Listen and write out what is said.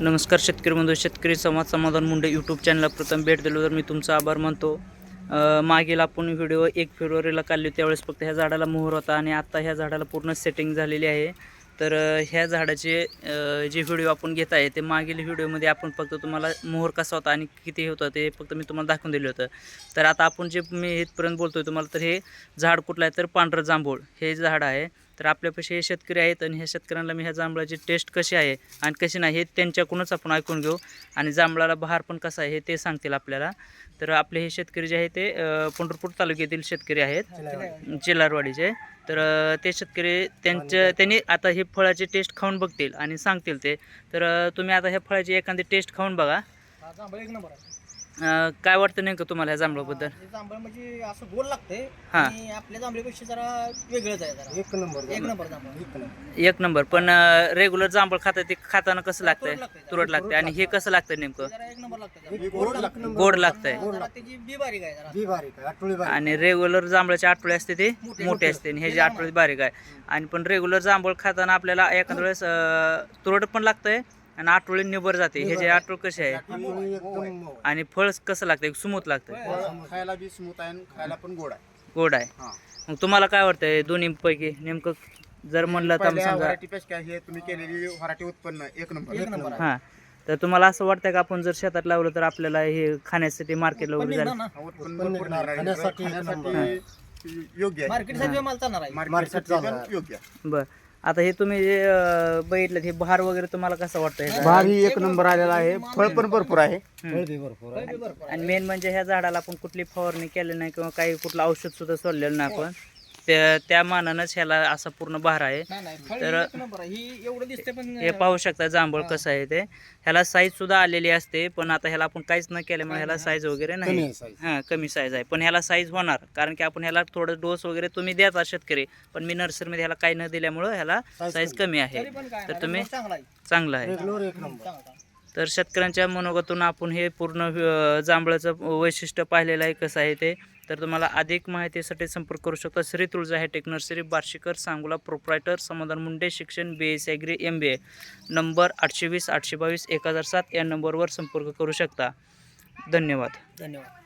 नमस्कार शेतकरी बंधू शेतकरी संवाद समाधान मुंडे यूट्यूब चॅनलला प्रथम भेट दिलो तर मी तुमचा आभार मानतो. मागील आपण व्हिडिओ एक फेब्रुवारीला काढली त्यावेळेस फक्त ह्या झाडाला मोहर होता आणि आत्ता ह्या झाडाला पूर्ण सेटिंग झालेली आहे. तर ह्या झाडाचे जे व्हिडिओ आपण घेत आहे ते मागील व्हिडिओमध्ये आपण फक्त तुम्हाला मोहर कसा होता आणि किती होता ते फक्त मी तुम्हाला दाखवून दिलं होतं. तर आता आपण जे मी इथपर्यंत आहे तुम्हाला तर हे झाड कुठलं आहे? तर पांढरं जांभूळ. हे झाड आहे. तर आपल्यापाशी हे शेतकरी आहेत आणि ह्या शेतकऱ्यांना मी ह्या जांभळाची टेस्ट कशी आहे आणि कशी नाही हे त्यांच्याकडूनच आपण ऐकून घेऊ. आणि जांभळाला बहार पण कसा आहे हे ते सांगतील आपल्याला. तर आपले हे शेतकरी जे आहे ते पंढरपूर तालुक्यातील शेतकरी आहेत. चिलारवाडीचे तर ते शेतकरी त्यांच्या त्यांनी आता हे फळाची टेस्ट खाऊन बघतील आणि सांगतील ते. तर तुम्ही आता ह्या फळाची एखादी टेस्ट खाऊन बघा. अ, काय वाटतं नेमकं तुम्हाला ह्या जांभळाबद्दल? हे जांभळ म्हणजे असं गोल लागतंय हा. आणि आपल्या जांभळीपेक्षा जरा वेगळंच आहे जरा. एक नंबर एक नंबर जांभळ. एक नंबर. एक नंबर. पण रेग्युलर जांभळ खाता ते खाताना कसं लागतंय? तुरट लागतंय. आणि हे कसं लागतंय नेमकं? जरा एक नंबर लागतं हे जांभळ. गोड लागतं गोड लागतंय. गोड जरा लागतं. त्याची बी बारीक आहे जरा. बी बारीक आहे. आठवडी बारीक आणि रेग्युलर जांभळाचे आठवडे असते ते? मोठे. असते. आणि हे जे आठवडे बारीक आहे. आणि पण रेग्युलर जांभूळ खाताना आपल्याला एखाद्या वेळेस अं, तुरट पण लागतंय. आणि आठवडे निबर जाते. हे जे आठवड कसे आहे? एकदम. आणि फळ कसं लागतंय स्मूथ लागतंय फळ खायला बी स्मूथ आहे आणि खायला पण गोड आहे. गोड आहे. हा. मग तुम्हाला काय वाटतंय? दोन्ही पैकी नेमकं जर म्हणलं तर पहिल्या समजा व्हरायटीपेक्षा हे तुम्ही केलेली व्हरायटी उत्पन्न एक नंबर. एक नंबर आहे. हां. तर तुम्हाला असं वाटतंय का आपण जर शेतात लावलं तर आपल्याला हे खाण्यासाठी मार्केटला वगैरे जायला ना हा, उत्पन्न उत्पन्न भरपूर निघणार. निघणार आहे. खाण्यासाठी एक खाण्यासाठी योग्य आहे. मार्केटसाठी माल चालणार आहे. मार्केटसाठी चालू पण आहे. योग्य आहे. बरं. आता हे तुम्ही जे अं, बघितलं हे बहार वगैरे तुम्हाला कसं वाटतंय ह्याचा? भार ही एक नंबर आलेला आहे फळ पण भरपूर आहे फळ बी भरपूर आहे फळ बी भरपूर आहे. आणि मेन म्हणजे ह्या झाडाला आपण कुठली फवारणी केली नाही किंवा काही कुठलं औषध सुद्धा सोडलेलं नाही आपण त्या त्या मानानंच ह्याला असा पूर्ण बहार आहे. तर- ही पाहू शकता जांभूळ कसं आहे ते. ह्याला साईज सुद्धा आलेली असते पण आता ह्याला आपण काहीच न केल्यामुळे ह्याला साईज वगैरे नाही. हां कमी साईज आहे. पण ह्याला साईज होणार कारण की आपण ह्याला थोडं डोस वगैरे तुम्ही द्याचा शेतकरी पण मी नर्सरीमध्ये ह्याला काही न दिल्यामुळं ह्याला साईज कमी. आहे. तरी तुम्ही चांगला आहे. तर शेतकऱ्यांच्या मनोगतून आपण हे पूर्ण जांभळाचं वैशिष्ट्य पाहिलेलं आहे कसं आहे ते. तर तुम्हाला अधिक माहितीसाठी संपर्क करू शकता Shri Tulja hi tech nursery Barshikar Sangola proprietor Samadhan Munde शिक्षण B S agri M B A number आठशे वीस आठशे बावीस एक हजार सात या नंबरवर संपर्क करू शकता. धन्यवाद. धन्यवाद.